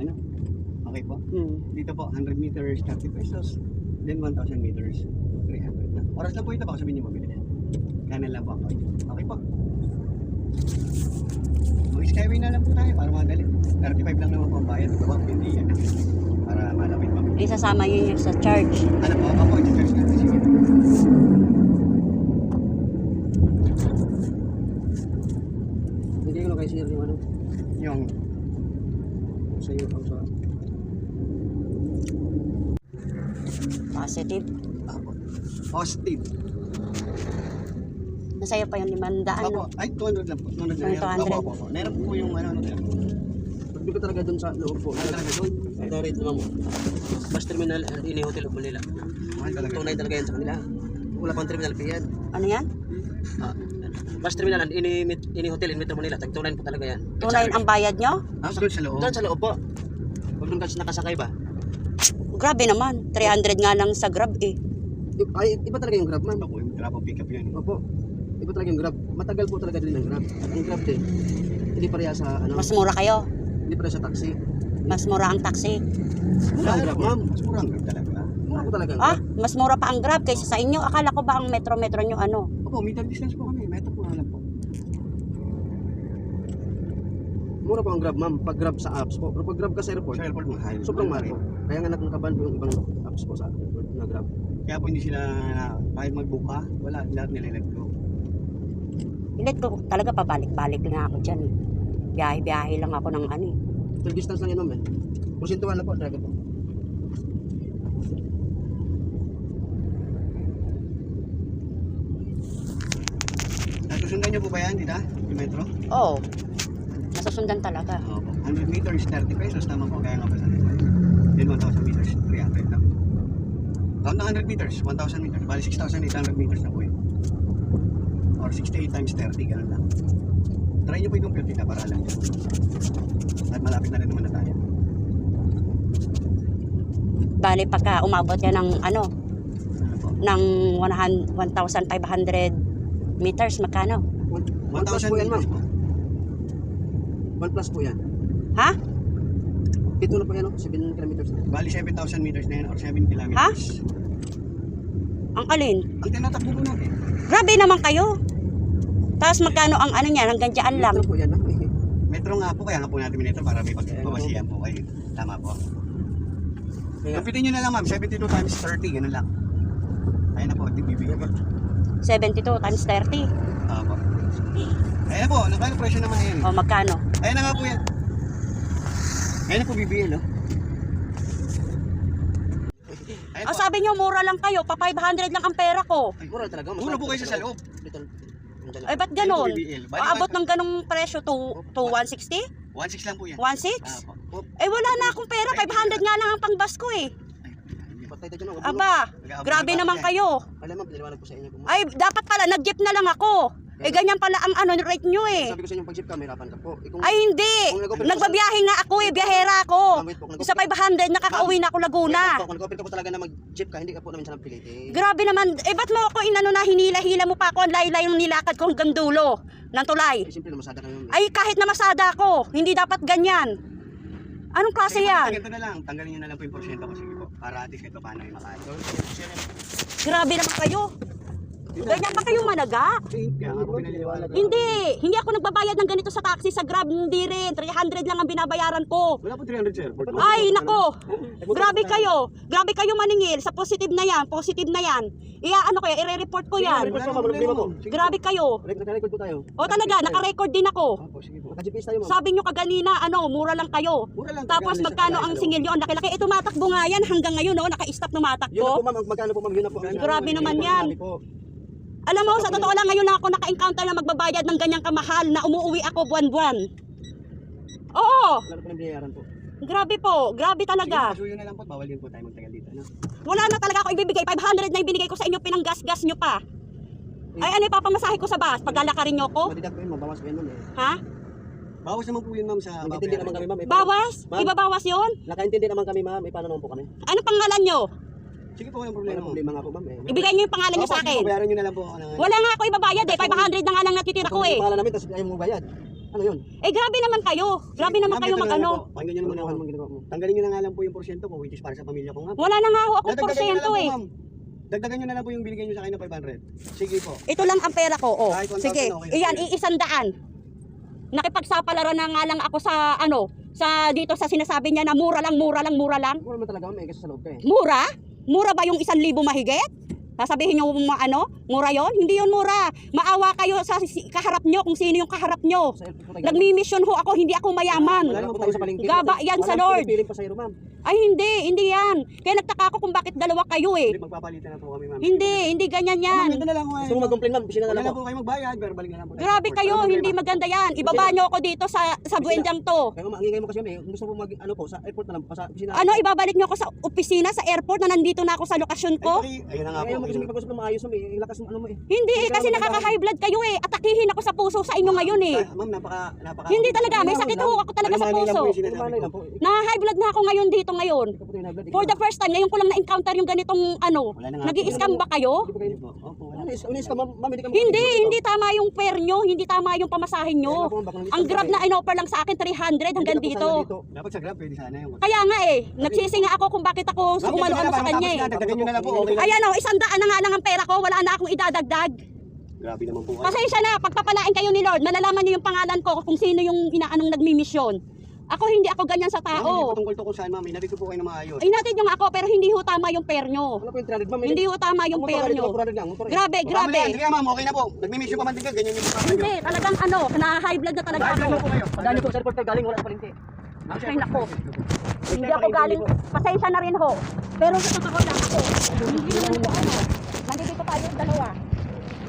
Ano? Okay po. Hmm. Dito po, 100 meters, 30 pesos. Then 1,000 meters, 300 na. Oras lang po ito, baka sabihin niyo mabilis. Kanan lang po ako. Okay po. Mag-skyway na lang po tayo para madali. 35 lang naman po ang bayad. Diba? Hindi yan. Para malapit pa. Isasama yun yung sa charge. Ano po, ako po, i-charge natin. Sige. Hindi ko na kayo sir yung ano. Yung, Sa iyo ang sa... Positive. ako. Positive. Nasa'yo pa yung limandaan. Ako, ay 200 lang po. 200 lang. Ay, yan. 200. Opo, opo, opo. Meron po yung ano, ano, ano. Pagbi ko talaga doon sa loob po. Mahal talaga doon. Rito naman mo. Bus terminal, uh, ini hotel po nila. Mahal talaga. Tunay talaga yan sa kanila. Wala pang terminal fee yan. Ano yan? Ah, bus terminal, and ini, ini hotel in Metro Manila. Tag tunay po talaga yan. Tunay ang bayad nyo? Ah, doon sa loob. Doon sa loob po. Pag doon ka nakasakay ba? Grabe naman. 300 nga lang sa Grab eh. Ay, iba talaga yung grab ma'am. Ako, yung grab ang pick up yun. Opo. Iba talaga yung grab. Matagal po talaga din ang grab. Ang grab din. Hindi pareha sa ano. Mas mura kayo. Hindi pareha sa taxi. Mas mura ang taxi. Mura ang grab ma'am. Mas murang grab talaga. Mura po talaga ang Ah, grab. mas mura pa ang Grab kaysa sa inyo. Akala ko ba ang metro-metro nyo ano? Opo, meter distance po kami. Alam po. Mura po ang grab ma'am. Pag grab sa apps po. Pero pag grab ka sa airport, Sa airport, mahal. sobrang mahal po. Kaya nga nakakaban po yung ibang apps po sa airport na grab. Kaya po hindi sila kahit magbuka, wala, lahat nila let go. Ilit ko talaga pabalik-balik lang ako dyan eh. Biyahe-biyahe lang ako ng ano eh. Full distance lang yan ma'am eh. Porsentuhan na po, driver po. Nasusundan niyo po ba yan, dita? Yung metro? Oo. Oh, nasusundan talaga. Opo. 100 meters, 30 pesos. Tama po, kaya nga pa sa Then 1,000 meters, 300 lang. Count na 100 meters, 1,000 meters. Bali 6,800 meters na po yun. Or 68 times 30, ganun lang. Try niyo po yung compute dita para lang. At malapit na rin naman na tayo. Bali pagka umabot yan ng ano, Ano ng 100 1,500 meters, magkano? 1 plus 1,000 po yan ma'am. meters po. 1 plus po yan. Ha? Pito na po yan, oh, 7 kilometers na. Bali 7,000 meters na yan or 7 kilometers. Ang alin? Ang tinatakbo po natin. Grabe naman kayo. Tapos magkano ang ano niyan, hanggang dyan lang. Metro po yan. ah. Metro nga po, kaya nga po natin minetro para may pagpapasiyan po kayo. Tama po. Kaya, Kampitin nyo na lang ma'am, 72 times 30, ganun lang. Ayun na po, di bibigyan po. 72 times 30. Tama po. Ayun na po, nakano presyo naman yan. O magkano? Ayun na nga po yan. Ayun na po BBL, oh. Ayun Ah, po. sabi nyo, mura lang kayo. Pa 500 lang ang pera ko. mura talaga. Mura po kayo sa loob. Dito, Ay, lang. ba't ganon? Ayun po, BBL. Bali, Paabot ng ganong presyo to, to 160? 1.6 lang po yan. 1.6? Ah. Eh, wala na akong pera. 500 nga lang ang pangbas ko eh. Patay tayo dyan. oh. Aba, grabe naman kayo. Alam mo, pinaliwanag ko sa inyo. Ay, dapat pala, nag-jeep na lang ako. Eh, ganyan pala ang ano, rate nyo eh. Sabi ko sa inyo, pag-jeep ka, mahirapan ka po. Eh, kung- Ay, hindi. Kung Nagbabiyahe nga ako eh, biyahera ako. Wait po, kung nag-open Sa 500, nakakauwi na ako Laguna. Po, Kung ka po talaga na mag-jeep ka, hindi ka po namin siya napilitin. Grabe naman, eh ba't mo ako inano na hinila-hila mo pa ako ang laylay yung nilakad ko hanggang dulo ng tulay? Eh, siyempre, namasada kayo. Ay kahit na masada ako, hindi dapat ganyan. Anong klase yan? Ganito na lang, tanggalin nyo na lang po yung porsyento ko. Sige po, para at least kahit paano yung makain. Grabe naman kayo. Ganyan ba kayo managa? Hindi, hindi ako nagbabayad ng ganito sa taxi sa Grab, hindi rin. 300 lang ang binabayaran ko. Wala po 300 sir. Ay, nako. Grabe kayo. Grabe kayo maningil sa positive na yan, positive na yan. Iya, ano kaya, i-report ko yan. Grabe kayo. Naka-record po tayo. O talaga, naka-record din ako. Sabi nyo kaganina, ano, mura lang kayo. Mura lang. Tapos magkano sa ang sa singil? Ang laki-laki. Eh, tumatakbo nga yan hanggang ngayon, no? Naka-stop na Yun na po, matakbo. ma'am. Magkano po, ma'am? Yun na po. Grabe naman Yun yan. Ko. Alam mo, sa totoo lang ngayon na ako naka-encounter na magbabayad ng ganyang kamahal na umuwi ako buwan-buwan. Oo, na po ng binayaran po. grabe po. Grabe Sige, talaga. pasuyo na lang po. Bawal din po tayo magtagal dito. No? Wala na talaga ako ibibigay. 500 na ibinigay ko sa inyo, pinanggas-gas nyo pa. Ay, ano ipapamasahe ko sa bus? Paglalakarin nyo ko? Madidak po yun, mabawas po yun, ma'am. Eh. Ha? Bawas naman po yun ma'am sa Nakaintindi naman kami, ma'am. Eh, Bawas? Ma'am. Ibabawas yon? Nakaintindi naman kami, ma'am. Eh, paano naman po kami? Ano pangalan nyo? Sige po, walang Wala problema mo. problema nga po, ma'am. Eh. Ibigay nyo yung pangalan Opo, sa akin. bayaran nyo na lang po ako ng... Wala nga ako ibabayad eh. 500 na nga lang natitira ko eh. yung pangalan namin, tapos ayaw mo bayad. Ano yun? Eh grabe naman kayo. Grabe naman kayo ito na mag lang ano. po. Pakinggan nyo naman Ano ako. naman ginagawa mo? Tanggalin nyo na nga lang po yung porsyento ko, which is para sa pamilya ko nga. Wala na nga ho akong Dadagdagan nyo na porsyento eh. Dagdagan nyo na lang po yung binigay nyo sa akin na 500. Sige po. Ito lang ang pera ko. Oh. Kahit 1,000 Sige. Iyan, iisandaan. Nakipagsapalaran na nga lang ako sa ano, sa dito sa sinasabi niya na mura lang, mura lang, mura lang. Siguro naman talaga may kasi sa loob ka eh. Mura? Mura ba yung isang libo mahigit? Sasabihin nyo mga ano, mura yon? Hindi yon mura. Maawa kayo sa kaharap nyo kung sino yung kaharap nyo. Nagmi-mission ho ako, hindi ako mayaman. Wala naman po tayo sa palengke. Gaba yan sa Walang Lord. ma'am. Ay hindi, hindi yan. Kaya nagtaka ako kung bakit dalawa kayo eh. Hindi, magpapalitan na po kami, ma'am. Hindi, hindi ganyan Ma'am, yan. ito na lang eh. Gusto mo mag-complain, ma'am? Bisita na Wala lang na po. po kayo magbayad, pero balik na lang po. tayo. Grabe kayo, Ano hindi maganda yan. Ibaba nyo ako dito sa sa buendyang to. Kaya nga, maingay mo kasi kami. Gusto mo mag, ano po, sa airport na lang po. Sa opisina. Ano, ibabalik nyo ako sa opisina, sa airport na nandito na ako sa lokasyon Ay, ko? paki- Ayun na nga po. Ayaw mo kasi ayun na- maayos, ma'am. eh. Yung lakas ng ano mo eh. Hindi eh, kasi nakaka-high blood kayo eh. Atakihin ako sa puso sa inyo ngayon eh. Ah, Ma'am, napaka, napaka... Hindi talaga, may sakit ho ako talaga sa Ano, puso. eh. Na-high blood na ako ngayon dito ngayon. For the first time, ngayon ko lang na-encounter yung ganitong ano. Na. Nag-i-scam ba kayo? Hindi? Hindi tama yung fare nyo, hindi tama yung pamasahin nyo. Ang grab na inoffer lang sa akin 300 hanggang dito. Dapat sa Grab, pwede sana yung... Kaya nga eh, nagsisi nga ako kung bakit ako na ano sa kanya eh. na, na. Ayan o, isang daan na nga lang ang pera ko, wala na akong idadagdag. Grabe naman po kayo. Pasensya na, pagpapalain kayo ni Lord, malalaman niyo yung pangalan ko kung sino yung inaanong nagmi-mission. Ako hindi ako ganyan sa Ma'am, hindi po tao. tungkol to kung saan, ma'am. Inatid ko po kayo na maayos. Inatid niyo nga ako pero hindi ho tama yung pair nyo. Ano po yung 300, ma'am? Hindi ho tama yung pair nyo. Grabe, grabe. Sige ma'am, okay na po. Nagmi-mission pa man din kayo, ganyan yung mga Hindi, talagang ano, na-high blood na talaga ako. po kayo. Galing po sa airport tayo, galing wala sa palengke. Ay nako. Hindi ako galing, pasensya na rin ho. Pero sa totoo lang ako, hindi naman po ano. Tayo yung dalawa.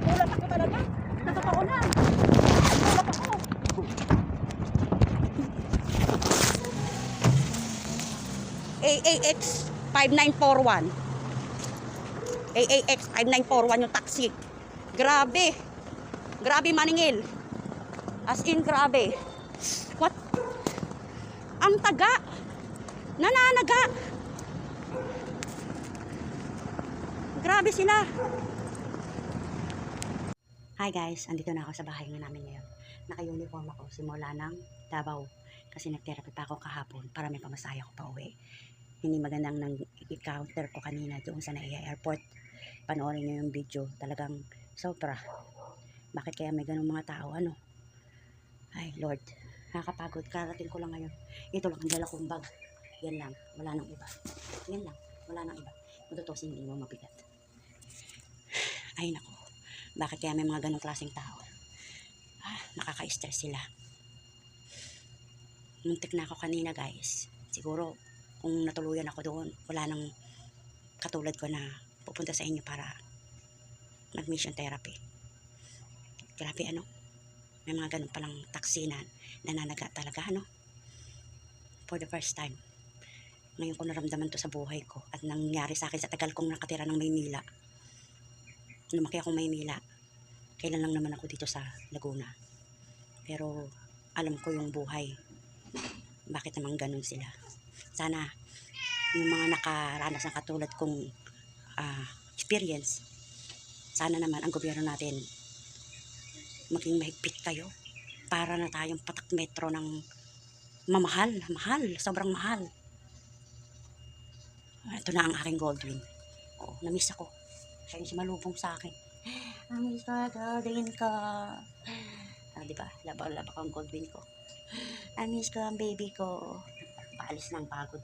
Kulat ako talaga. Sa totoo lang. Kulat ako. AAX 5941. AAX 5941 yung taxi. Grabe. Grabe maningil. As in grabe. What? Ang taga. Nananaga. Grabe sila. Hi guys, andito na ako sa bahay nga namin ngayon. Naka-uniform ako simula ng Davao. Kasi nag-therapy pa ako kahapon para may pamasahe ako pa uwi. Hindi magandang nang i-counter ko kanina doon sa Naiya Airport. Panoorin nyo yung video. Talagang sobra. Bakit kaya may ganung mga tao? Ano? Ay, Lord. Nakakapagod. Karating ko lang ngayon. Ito lang ang dala kong bag. Yan lang. Wala nang iba. Yan lang. Wala nang iba. Matutusin hindi mo mabigat. Ay, nako. Bakit kaya may mga ganong klaseng tao? Ah, nakaka-stress sila. Muntik na ako kanina, guys. Siguro, kung natuluyan ako doon, wala nang katulad ko na pupunta sa inyo para mag-mission therapy. Grabe, ano? May mga ganun palang taxi na nananaga talaga, ano? For the first time. Ngayon ko naramdaman to sa buhay ko at nangyari sa akin sa tagal kong nakatira ng Maynila. Lumaki akong Maynila. Kailan lang naman ako dito sa Laguna. Pero alam ko yung buhay. Bakit naman ganun sila. Sana yung mga nakaranas ng katulad kong ah, experience, sana naman ang gobyerno natin maging mahigpit kayo para na tayong patak metro ng mamahal, mahal, sobrang mahal. Ah, Ito na ang aking Goldwyn. Oo, namiss ako. Siya yung sumalubong sa akin. Namiss ka, darling ka. Ah, di ba? Laba-laba ang Goldwyn ko. Namiss ka ang baby ko. Paalis ng pagod.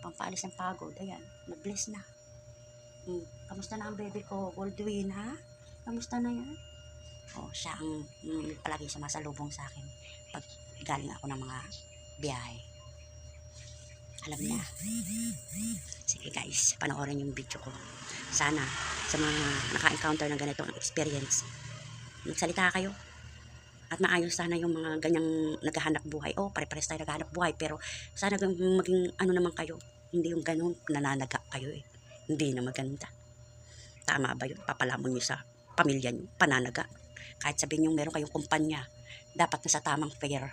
Pampaalis ng pagod. Ayan, nag-bless na. Hmm. Kamusta na ang baby ko, Goldwyn, ha? Kamusta na yan? Oh, siya ang mm, palagi sumasalubong sa akin pag galing ako ng mga biyahe. Alam niya. Sige guys, panoorin yung video ko. Sana sa mga naka-encounter ng ganitong experience, magsalita kayo. At maayos sana yung mga ganyang naghahanap buhay. Oh, pare-pares tayo naghahanap buhay. Pero sana mag- maging ano naman kayo. Hindi yung ganun, nananaga kayo eh. Hindi na maganda. Tama ba yun? Papalamon nyo sa pamilya nyo, pananaga. Kahit sabihin nyo meron kayong kumpanya, dapat na sa tamang fare.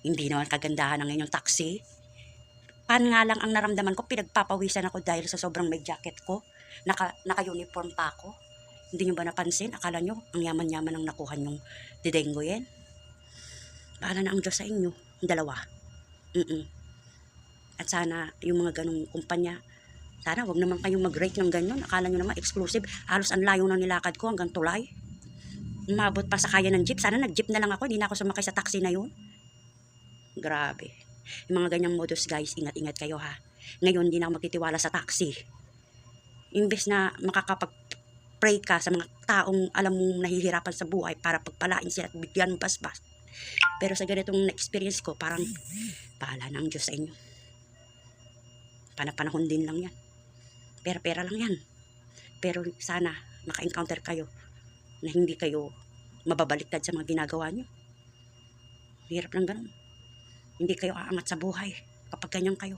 Hindi naman kagandahan ng inyong taxi. Pan nga lang ang naramdaman ko, pinagpapawisan ako dahil sa sobrang may jacket ko. Naka, naka-uniform pa ako. Hindi nyo ba napansin? Akala nyo, ang yaman-yaman ang nakuha nyong didenggo yan? Bahala na ang Diyos sa inyo. Yung dalawa. Mm At sana yung mga ganong kumpanya, sana wag naman kayong mag-rate ng ganyan. Akala nyo naman exclusive. Halos ang layo ng nilakad ko hanggang tulay. Umabot pa sa kaya ng jeep. Sana nag-jeep na lang ako. Hindi na ako sumakay sa taxi na yun. Grabe. Yung mga ganyang modus guys, ingat-ingat kayo ha. Ngayon, hindi na ako magtitiwala sa taxi. Imbes na makakapag-pray ka sa mga taong alam mong nahihirapan sa buhay para pagpalain sila at bigyan ng basbas. Pero sa ganitong na-experience ko, parang bahala na ang Diyos sa inyo. Panapanahon din lang yan. Pera-pera lang yan. Pero sana maka-encounter kayo na hindi kayo mababaliktad sa mga ginagawa nyo. Hirap lang ganun. Hindi kayo aangat sa buhay kapag ganyan kayo.